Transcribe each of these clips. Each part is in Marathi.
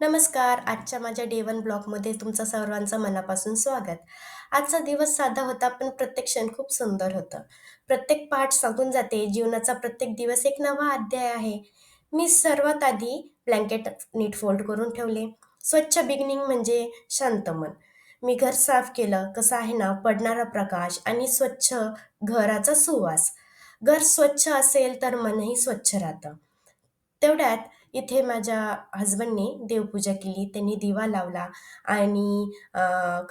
नमस्कार. आजच्या माझ्या डेवन ब्लॉगमध्ये तुमचं सर्वांचं मनापासून स्वागत. आजचा दिवस साधा होता पण प्रत्येक क्षण खूप सुंदर होतं. प्रत्येक पाठ सांगून जाते. जीवनाचा प्रत्येक दिवस एक नवा अध्याय आहे. मी सर्वात आधी ब्लँकेट नीट फोल्ड करून ठेवले. स्वच्छ बिगिनिंग म्हणजे शांत मन. मी घर साफ केलं. कसं आहे ना पडणारा प्रकाश आणि स्वच्छ घराचा सुवास. घर स्वच्छ असेल तर मनही स्वच्छ राहतं. तेवढ्यात इथे माझ्या हजबंडने देवपूजा केली त्यांनी दिवा लावला आणि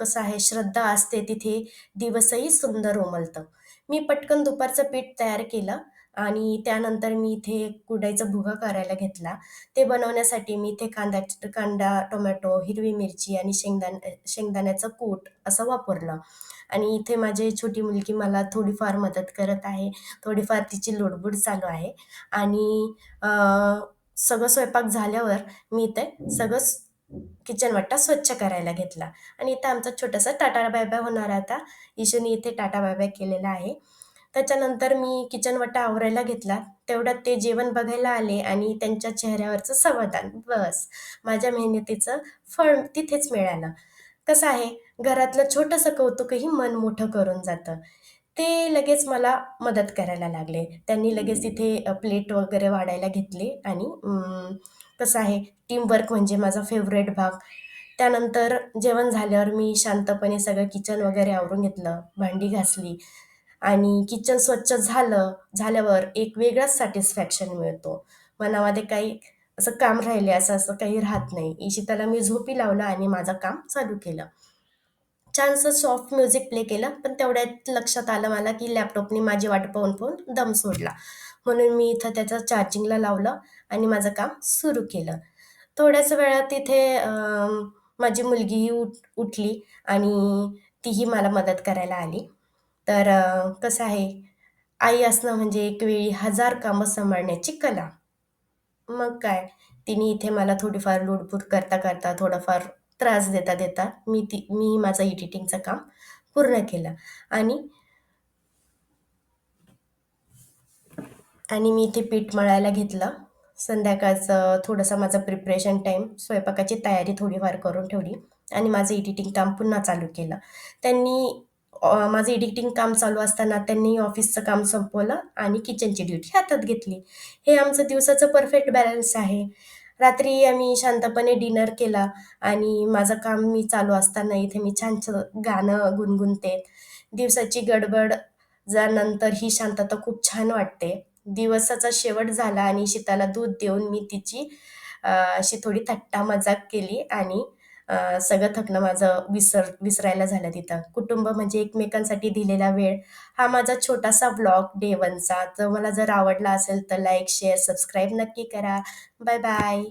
कसं आहे श्रद्धा असते तिथे दिवसही सुंदर उमलतं. मी पटकन दुपारचं पीठ तयार केलं आणि त्यानंतर मी इथे कुडाईचा भुगा करायला घेतला. ते बनवण्यासाठी मी इथे कांदा कांदा टोमॅटो हिरवी मिरची आणि शेंगदाण शेंगदाण्याचं कूट असं वापरलं. आणि इथे माझी छोटी मुलगी मला थोडीफार मदत करत आहे. थोडीफार तिची लोडबुड चालू आहे. आणि सगळं स्वयंपाक झाल्यावर मी इथे सगळं किचन वाटा स्वच्छ करायला घेतला. आणि इथं आमचा छोटासा टाटा बाय होणार आहे आता. इशूने इथे टाटा बाय केलेला आहे. त्याच्यानंतर मी किचन वाटा आवरायला घेतला. तेवढ्यात ते जेवण बघायला आले आणि त्यांच्या चेहऱ्यावरचं समाधान. बस. माझ्या मेहनतीचं फळ तिथेच मिळालं. कसं आहे? घरातलं छोटंसं कौतुकही मन मोठं करून जातं. ते लगेच मला मदत करायला लागले. त्यांनी लगेच तिथे प्लेट वगैरे वाढायला घेतली आणि कसं आहे टीमवर्क म्हणजे माझा फेवरेट भाग. त्यानंतर जेवण झाल्यावर मी शांतपणे सगळं किचन वगैरे आवरून घेतलं भांडी घासली आणि किचन स्वच्छ झालं झाल्यावर एक वेगळाच सॅटिस्फॅक्शन मिळतो. मनामध्ये काही असं काम राहिले असं असं काही राहत नाही. इशिताला मी झोपी लावलं आणि माझं काम चालू केलं. छानसं सॉफ्ट म्युझिक प्ले केलं पण तेवढ्यात लक्षात आलं मला की लॅपटॉपनी माझी वाट पाहून पाहून दम सोडला. म्हणून मी इथं त्याचं चार्जिंगला लावलं आणि माझं काम सुरू केलं. थोड्याच वेळात तिथे माझी मुलगीही उठ उठली आणि तीही मला मदत करायला आली. तर कसं आहे? आई असणं म्हणजे एक वेळी हजार कामं सांभाळण्याची कला. मग काय? तिने इथे मला थोडीफार लुडबुड करता करता थोडंफार त्रास देता देता मी ती मी माझं एडिटिंगचं काम पूर्ण केलं. आणि आणि मी इथे पीठ मळायला घेतलं. संध्याकाळचं थोडंसं माझं प्रिपरेशन टाईम स्वयंपाकाची तयारी थोडीफार करून ठेवली. आणि माझं एडिटिंग काम पुन्हा चालू केलं. त्यांनी माझं एडिटिंग काम चालू असताना त्यांनी ऑफिसचं काम संपवलं आणि किचनची ड्युटी हातात घेतली. हे आमचं दिवसाचं परफेक्ट बॅलन्स आहे. रात्री आम्ही शांतपणे डिनर केला आणि माझं काम मी चालू असताना इथे मी छान गाणं गुणगुणते. दिवसाची गडबड जा नंतर ही शांतता खूप छान वाटते. दिवसाचा शेवट झाला आणि शीताला दूध देऊन मी तिची अशी थोडी थट्टा मजाक केली आणि सगळं थकणं माझं विसर विसरायला झालं तिथं. कुटुंब म्हणजे एकमेकांसाठी दिलेला वेळ हा माझा छोटासा ब्लॉग डे वनचा तर मला जर आवडला असेल तर लाईक शेअर सबस्क्राईब नक्की करा. Bye bye